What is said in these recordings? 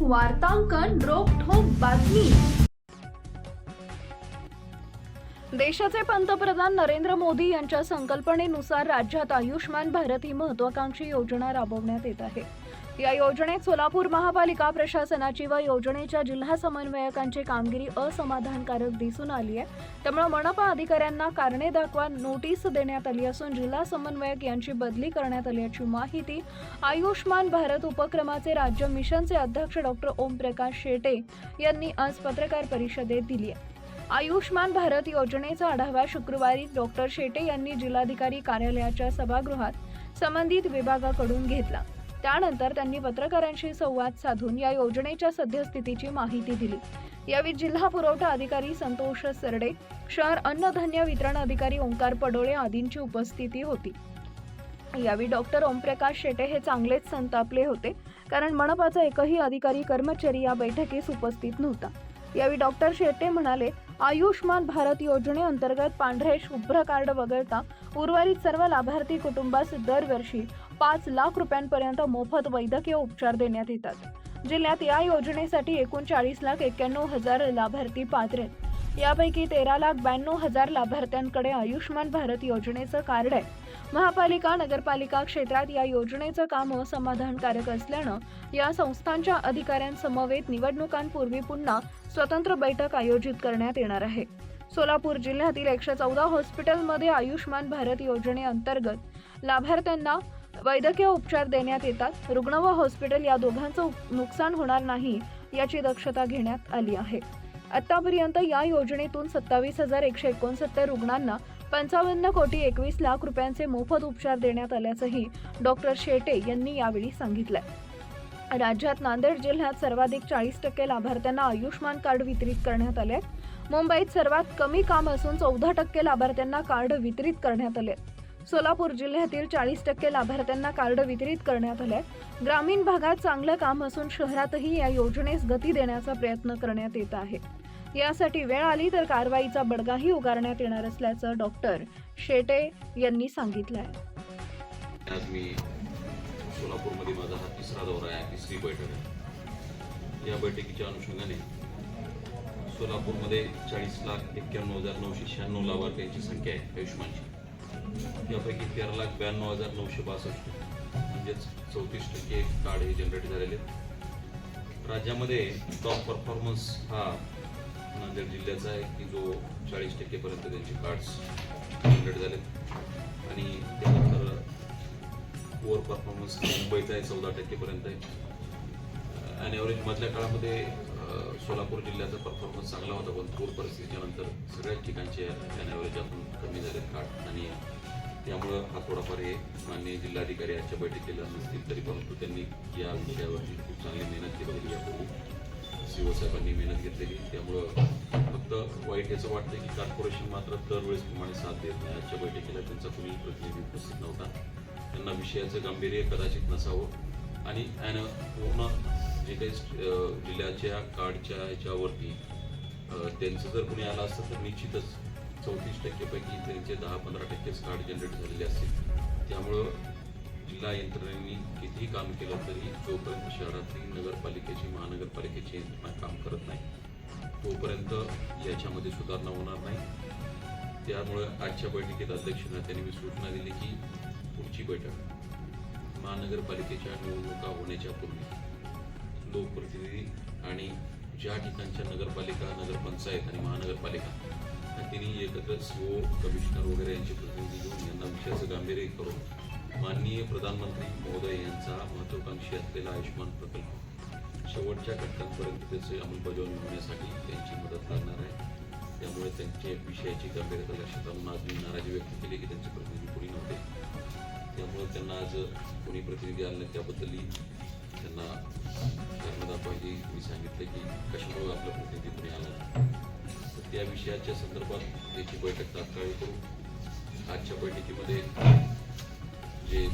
वार्तांकन रोखोक बातमी. देशाचे पंतप्रधान नरेंद्र मोदी यांच्या संकल्पनेनुसार राज्यात आयुष्मान भारत ही महत्वाकांक्षी योजना राबवण्यात येत आहे. या योजनेत सोलापूर महापालिका प्रशासनाची व योजनेच्या जिल्हा समन्वयकांची कामगिरी असमाधानकारक दिसून आली आहे. त्यामुळे मनपा अधिकाऱ्यांना कारणे दाखवा नोटीस देण्यात आली असून जिल्हा समन्वयक यांची बदली करण्यात आल्याची माहिती आयुष्मान भारत उपक्रमाचे राज्य मिशनचे अध्यक्ष डॉक्टर ओमप्रकाश शेटे यांनी आज पत्रकार परिषदेत दिली आहे. आयुष्मान भारत योजनेचा आढावा शुक्रवारी डॉक्टर शेटे यांनी जिल्हाधिकारी कार्यालयाच्या सभागृहात संबंधित विभागाकडून घेतला. त्यानंतर त्यांनी पत्रकारांशी संवाद साधून या योजनेच्या सद्यस्थितीची माहिती दिली. यावेळी जिल्हा पुरवठा अधिकारी संतोष सरडे शहर अन्नधान्य वितरण अधिकारी ओंकार पडोळे आदींची उपस्थिती होती. यावेळी डॉक्टर ओमप्रकाश शेटे हे चांगलेच संतापले होते कारण मनपाचा एकही अधिकारी कर्मचारी या बैठकीस उपस्थित नव्हता. यावेळी डॉक्टर शेट्टे म्हणाले आयुष्मान भारत योजनेअंतर्गत पांढरे शुभ्र कार्ड वगळता उर्वरित सर्व लाभार्थी कुटुंबास दरवर्षी पाच लाख रुपयांपर्यंत मोफत वैद्यकीय उपचार देण्यात येतात. जिल्ह्यात या योजनेसाठी एकूण चाळीस लाख एक्क्याण्णव हजार लाभार्थी पात्र आहेत. यापैकी तेरा लाख ब्याण्णव हजार लाभार्थ्यांकडे आयुष्मान भारत योजनेचं कार्ड आहे. महापालिका नगरपालिका क्षेत्रात या योजनेचं काम असमाधानकारक असल्यानं या संस्थांच्या अधिकाऱ्यांसमवेत निवडणुकांपूर्वी पुन्हा स्वतंत्र बैठक आयोजित करण्यात येणार आहे. सोलापूर जिल्ह्यातील एकशे चौदा हॉस्पिटलमध्ये आयुष्मान भारत योजनेअंतर्गत लाभार्थ्यांना वैद्यकीय उपचार देण्यात येतात. रुग्ण व हॉस्पिटल या दोघांचं नुकसान होणार नाही याची दक्षता घेण्यात आली आहे. आतापर्यंत या योजनेतून सत्तावीस हजार एकशे एकोणसत्तर रुग्णांना पंचावन्न कोटी एकवीस लाख रुपयांचे मोफत उपचार देण्यात आल्याचंही डॉक्टर शेटे यांनी यावेळी सांगितलंय. राज्यात नांदेड जिल्ह्यात सर्वाधिक चाळीस टक्के लाभार्थ्यांना आयुष्मान कार्ड वितरित करण्यात आले मुंबईत सर्वात कमी काम असून चौदा टक्के लाभार्थ्यांना कार्ड वितरित करण्यात आले सोलापूर जिल्ह्यातील चाळीस टक्के लाभार्थ्यांना कार्ड वितरित करण्यात आले ग्रामीण भागात चांगलं काम असून शहरातही या योजनेस गती देण्याचा प्रयत्न करण्यात येत आहे. यासाठी वेळ आली तर कारवाईचा बडगाही उगारण्यात येणार असल्याचं डॉक्टर शेटे यांनी सांगितलं आहे आज मी सोलापूरमध्ये माझा हा तिसरा दौरा आहे तिसरी बैठक आहे. या बैठकीच्या अनुषंगाने सोलापूरमध्ये चाळीस लाख एक्क्याण्णव हजार नऊशे शहाण्णव लाभार्थ्यांची संख्या आहे आयुष्यमानची. यापैकी तेरा लाख ब्याण्णव हजार नऊशे बासष्ट म्हणजेच चौतीस टक्के कार्ड हे जनरेट झालेले. राज्यामध्ये टॉप परफॉर्मन्स हा नांदेड जिल्ह्याचा आहे की जो चाळीस टक्केपर्यंत त्यांचे कार्ड्स जनरेट झाले. आणि त्यानंतर ओव्हर परफॉर्मन्स मुंबईचा आहे चौदा टक्केपर्यंत आहे. आणि ॲव्हरेज मधल्या काळामध्ये सोलापूर जिल्ह्याचा परफॉर्मन्स चांगला होता पण पूर परिस्थितीच्या नंतर सगळ्याच ठिकाणचे ॲव्हरेज आपण कमी झालेत काळ. आणि त्यामुळं हा थोडाफार हे माननीय जिल्हाधिकारी आजच्या बैठकीला नसतील तरी परंतु त्यांनी या विषयावरती खूप चांगली मेहनत केलेली यापूर्वी. सीओ साहेबांनी मेहनत घेतलेली त्यामुळं फक्त वाईट याचं वाटतं की कॉर्पोरेशन मात्र दरवेळेसप्रमाणे साथ देत नाही. आजच्या बैठकीला त्यांचा कुणी प्रतिनिधी उपस्थित नव्हता. त्यांना विषयाचं गांभीर्य कदाचित नसावं. आणि त्यानं पूर्ण जे काही जिल्ह्याच्या कार्डच्या ह्याच्यावरती त्यांचं जर कुणी आलं असतं तर निश्चितच चौतीस टक्केपैकी त्यांचे दहा पंधरा टक्केच कार्ड जनरेट झालेले असतील. त्यामुळं जिल्हा यंत्रणेने कितीही काम केलं तरी जोपर्यंत शहरातली नगरपालिकेची महानगरपालिकेची यंत्रणा काम करत नाही. तोपर्यंत याच्यामध्ये सुधारणा होणार नाही. त्यामुळं आजच्या बैठकीत अध्यक्षांना त्यांनी मी सूचना दिली की पुढची बैठक महानगरपालिकेच्या निवडणुका होण्याच्या पूर्वी. लोकप्रतिनिधी आणि ज्या ठिकाणच्या नगरपालिका नगरपंचायत आणि महानगरपालिका या तिन्ही एकत्र सीओ कमिशनर वगैरे यांचे प्रतिनिधी घेऊन यांना विषयाचं गांभीर्य करून माननीय प्रधानमंत्री महोदय यांचा महत्वाकांक्षी असलेला आयुष्यमान प्रकल्प शेवटच्या घटकांपर्यंत त्याची अंमलबजावणी होण्यासाठी त्यांची मदत लागणार आहे. त्यामुळे त्यांच्या विषयाची गंभीरता लक्षात आणून आज मी नाराजी व्यक्त केली की त्यांचे प्रतिनिधी कोणी नव्हते. त्यामुळे त्यांना आज कोणी प्रतिनिधी आले नाही त्याबद्दलही त्यांना कारण पाहिजे. मी सांगितलं की कशामुळे आपला प्रतिनिधी कोणी आला तर त्या विषयाच्या संदर्भात त्याची बैठक तात्काळ करू. आजच्या बैठकीमध्ये जे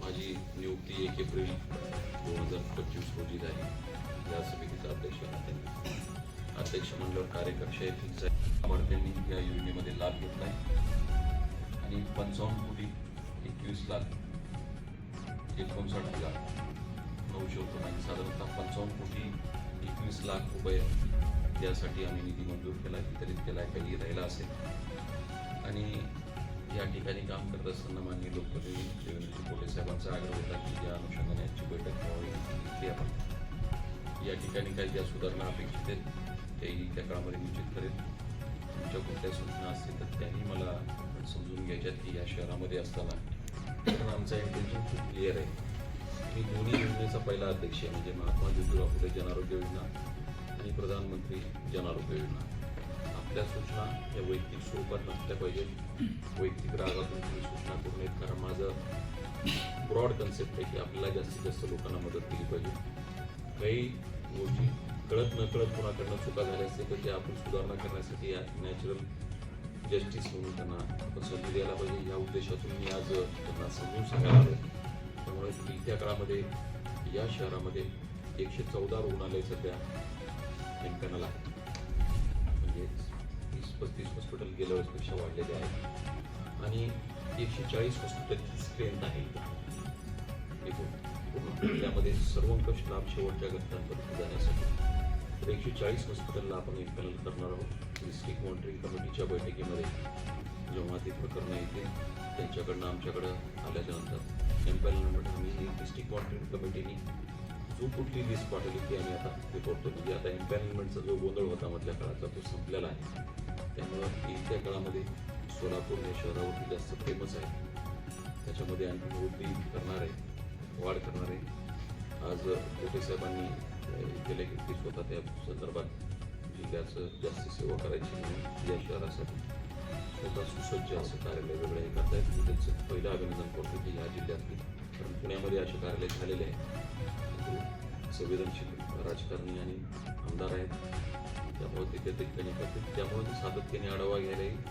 माझी नियुक्ती एक एप्रिल दोन हजार पंचवीस रोजी झाली. या समितीचा अध्यक्ष त्यांनी. अध्यक्ष मंडळ कार्यकक्षाही फिक्स आहे लाभार्थ्यांनी या योजनेमध्ये लाभ घेतला आहे. आणि पंचावन्न कोटी एकवीस लाख एकोणसाठ हजार नऊशे होतं साधारणतः पंचावन्न कोटी एकवीस लाख रुपये यासाठी आम्ही निधी मंजूर केला वितरित केला आहे काही राहिला असेल आणि या ठिकाणी काम करत असताना माननीय लोकप्रतिनिधी देवेंद्रजी पोटे साहेबांचा आग्रह होता की या अनुषंगाने आजची बैठक घ्यावी ती आपण या ठिकाणी काही ज्या सुधारणा अपेक्षित आहेत त्याही त्या काळामध्ये निश्चित करेल तुमच्या कोणत्या सूचना असतील तर त्याही मला समजून घ्यायच्यात की या शहरामध्ये असताना कारण आमचा इंटेन्शन खूप क्लिअर आहे. मी दोन्ही योजनेचा पहिला अध्यक्ष आहे म्हणजे महात्मा ज्योतिराव फुले जन आरोग्य योजना आणि प्रधानमंत्री जनआरोग्य योजना. आपल्या सूचना या वैयक्तिक स्वरूपात नसल्या पाहिजेत वैयक्तिक रागातून तुम्ही सूचना करू नयेत कारण माझं ब्रॉड कन्सेप्ट आहे की आपल्याला जास्तीत जास्त लोकांना मदत केली पाहिजे. काही गोष्टी कळत न कळत कोणाकडनं चुका झाल्या असतील तर ते आपण सुधारणा करण्यासाठी या नॅचरल जस्टिस म्हणून त्यांना आपण संधी द्यायला पाहिजे. या उद्देशातून मी आज त्यांना समजून सांगायला आलो त्यामुळे येत्या काळामध्ये या शहरामध्ये एकशे चौदा रुग्णालय सध्या नेमक्याला आहे म्हणजे तीस पस्तीस हॉस्पिटल गेल्या वेळेसपेक्षा वाढलेले आहेत. आणि एकशे चाळीस हॉस्पिटलची स्ट्रेंथ आहे एकूण. त्यामध्ये सर्वंकष लाभ शेवटच्या घटनांपर्यंत जाण्यासाठी. एकशे चाळीस हॉस्पिटलला आपण इम्पॅनल करणार आहोत. डिस्ट्रिक्ट मॉनिटरिंग कमिटीच्या बैठकीमध्ये जेव्हा ते प्रकरणं येतील त्यांच्याकडनं आमच्याकडं आल्याच्यानंतर एम्पॅनलमध्ये आम्ही ही डिस्ट्रिक्ट मॉनिटरिंग कमिटीने जो कुठली लिस्ट पाठवली ती आम्ही आता हे करतो. म्हणजे आता एम्पॅनलमेंटचा जो गोंधळ होता मधल्या काळाचा तो संपलेला आहे. त्यामुळं येत्या काळामध्ये सोलापूर या शहरावरती जास्त फेमस आहे. त्याच्यामध्ये आणखी वृद्धी करणार आहे वाढ करणार. आहे आज कोटे साहेबांनी गेल्या की स्वतः त्या संदर्भात जिल्ह्याचं जास्त सेवा करायची म्हणून या शहरासाठी. स्वतः सुसज्ज असं कार्यालय वेगळं हे करता मी त्यांचं पहिलं अभिनंदन करतो की ह्या जिल्ह्यातली कारण पुण्यामध्ये असे कार्यालय झालेले आहे. संवेदनशील राजकारणी आणि आमदार आहेत. त्यामुळे ते त्या ठिकाणी त्यामुळे सातत्याने आढावा घ्यायला येईल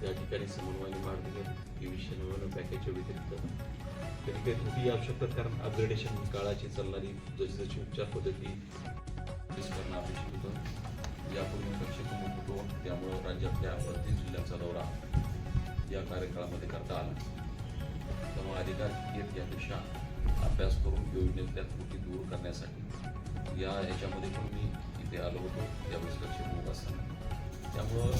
त्या ठिकाणी समन्वयाने मार्ग निघेल तेवीसशे नव्याण्णव पॅकेजच्या व्यतिरिक्त कधी काही त्रुटी असू शकतात कारण अपग्रेडेशन काळाची चालणारी जशी जशी उपचार पद्धती तेच करणं अपेक्षित होतं. यापूर्वी कक्षेत होत होतो त्यामुळं राज्यातल्या प्रत्येक जिल्ह्याचा दौरा या कार्यकाळामध्ये करता आला. त्यामुळे अधिकार घेत यापेक्षा अभ्यास करून योजनेतल्या त्रुटी दूर करण्यासाठी या ह्याच्यामध्ये पण मी इथे आलो होतो त्यावेळेस लक्ष होत असताना त्यामुळं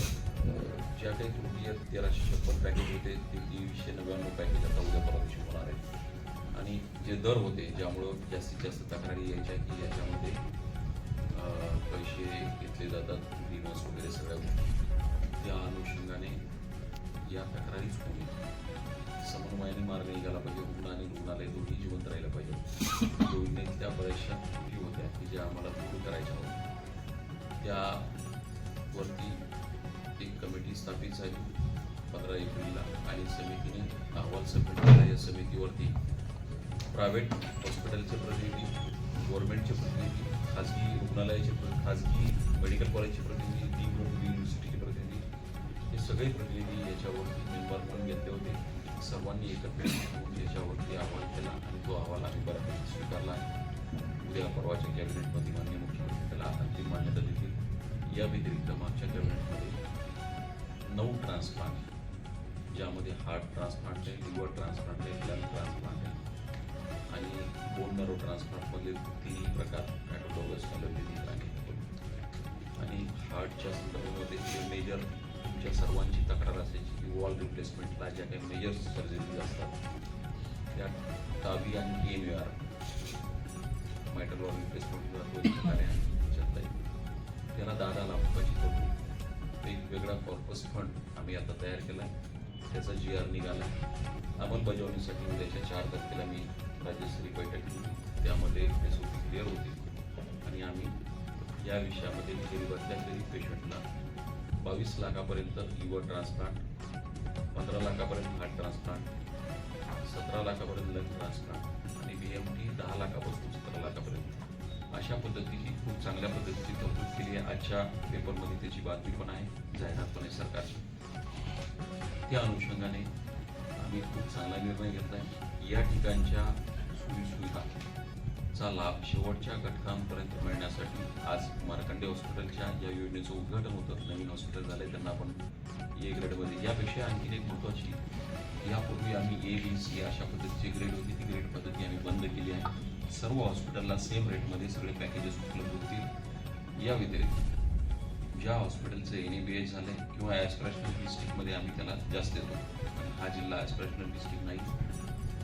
ज्या काही त्रुटी आहेत तेराशे छप्पन पॅकेज होते ते तेवीसशे नव्याण्णव पॅकेज आता उद्या परवा दिवशी होणार आहे आणि जे दर होते ज्यामुळं जास्तीत जास्त तक्रारी यायच्या की याच्यामध्ये पैसे घेतले जातात डिमोस वगैरे सगळ्या गोष्टी त्या अनुषंगाने या तक्रारीच होईल समन्वयाने मार्ग निघाला पाहिजे रुग्ण आणि रुग्णालय दोन्ही जिवंत राहिलं पाहिजे. योजनेतल्या बऱ्याचशा त्रुटी होत्या की ज्या आम्हाला दूर करायच्या होत्या. त्यावरती एक कमिटी स्थापित झाली. पंधरा एप्रिलला आणि समितीने अहवाल सबमिट केला. या समितीवरती प्रायव्हेट हॉस्पिटलचे प्रतिनिधी गव्हर्नमेंटचे प्रतिनिधी खाजगी रुग्णालयाचे खाजगी मेडिकल कॉलेजचे प्रतिनिधी डीम युनिव्हर्सिटीचे प्रतिनिधी हे सगळे प्रतिनिधी याच्यावरती मेंबर करून घेतले होते. सर्वांनी एकत्रित होऊन याच्यावरती अहवाल केला आणि तो अहवाल आम्ही बऱ्यापैकी स्वीकारला. आहे उद्या परवाच्या कॅबिनेटमध्ये मान्य मुख्यमंत्री त्याला अंतिम मान्यता देतील. या व्यतिरिक्त मागच्या कॅबिनेटमध्ये नऊ ट्रान्सप्लांट ज्यामध्ये हार्ट ट्रान्सप्लांट आहे लिव्हर ट्रान्सप्लांट आहे लंग ट्रान्सप्लांट आहे. आणि बोन नरो ट्रान्सप्लांटमधले तीनही प्रकार पॅटोलॉगस ॲलोपॅथिक आणि आणि हार्टच्या संदर्भामध्ये जे मेजर तुमच्या सर्वांची तक्रार असायची की वॉल रिप्लेसमेंटला ज्या काही मेजर सर्जरीज असतात त्या टावी आणि M V R mitral valve replacement प्रकारे दोन प्रकारे त्याला दहा दहा लाख एक वेगळा कॉर्पस फंड आम्ही आता तयार केला आहे त्याचा जी आर निघाला अंमलबजावणीसाठी उद्याच्या चार तारखेला मी राज्यस्तरीय बैठक घेतली त्यामध्ये एस क्लिअर होती. आणि आम्ही या विषयामध्ये गरीबातल्या गरीब पेशंटला बावीस लाखापर्यंत लिव्हर ट्रान्सप्लांट पंधरा लाखापर्यंत हार्ट ट्रान्सप्लांट सतरा लाखापर्यंत लंग ट्रान्सप्लांट आणि बी एम टी दहा लाखापासून सतरा लाखापर्यंत. अशा पद्धतीने खूप चांगल्या पद्धतीची तरतूद केली आहे. आजच्या पेपरमध्ये त्याची बातमी पण आहे जाहिरात पण आहे सरकारची. त्या अनुषंगाने आम्ही खूप चांगला निर्णय घेतला आहे या ठिकाणच्या सोयीसुविधा चा लाभ शेवटच्या घटकांपर्यंत मिळण्यासाठी आज मार्कंडे हॉस्पिटलच्या या योजनेचं उद्घाटन होतं. नवीन हॉस्पिटल झालंय त्यांना आपण ए ग्रेडमध्ये यापेक्षा आणखी एक महत्त्वाची यापूर्वी आम्ही ए बी सी अशा पद्धतीची ग्रेड होती ती ग्रेड पद्धती आम्ही बंद केली आहे. सर्व हॉस्पिटलला सेम रेटमध्ये सगळे पॅकेजेस उपलब्ध होतील. या व्यतिरिक्त ज्या हॉस्पिटलचं एन ए बी एच झालं आहे किंवा ॲस्पिरेशनल डिस्ट्रिक्टमध्ये आम्ही त्याला जास्त देतो हा जिल्हा ॲस्पिरेशनल डिस्ट्रिक्ट नाही.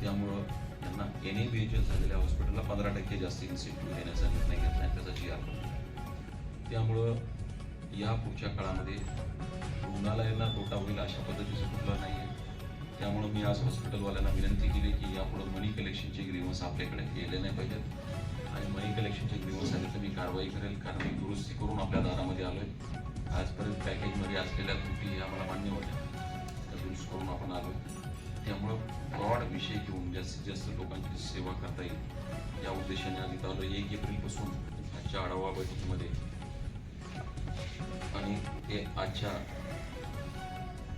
त्यामुळं त्यांना एन ए बी एच झालेल्या हॉस्पिटलला पंधरा टक्के जास्त इन्सेंटिव्ह देण्याचा निर्णय घेतला आहे त्याचा जी आर त्यामुळं या पुढच्या काळामध्ये रुग्णालयाला तोटा होईल अशा पद्धतीचं कुठलं नाही आहे त्यामुळं मी आज हॉस्पिटलवाल्यांना विनंती केली की यापुढं मनी कलेक्शनचे ग्रीवन्स आपल्याकडे गेले नाही पाहिजेत. आणि मनी कलेक्शनचे ग्रीवन्स आले तर मी कारवाई करेल. कारण मी दुरुस्ती करून आपल्या दारामध्ये आलो आहे आजपर्यंत पॅकेजमध्ये असलेल्या त्रुटी हे आम्हाला मान्य होत्या. त्या दुरुस्त करून आपण आलो त्यामुळं फ्रॉड विषय घेऊन जास्तीत जास्त लोकांची सेवा करता येईल. या उद्देशाने आधी आलो एक एप्रिलपासून आजच्या आढावा बैठकीमध्ये. आणि ते आजच्या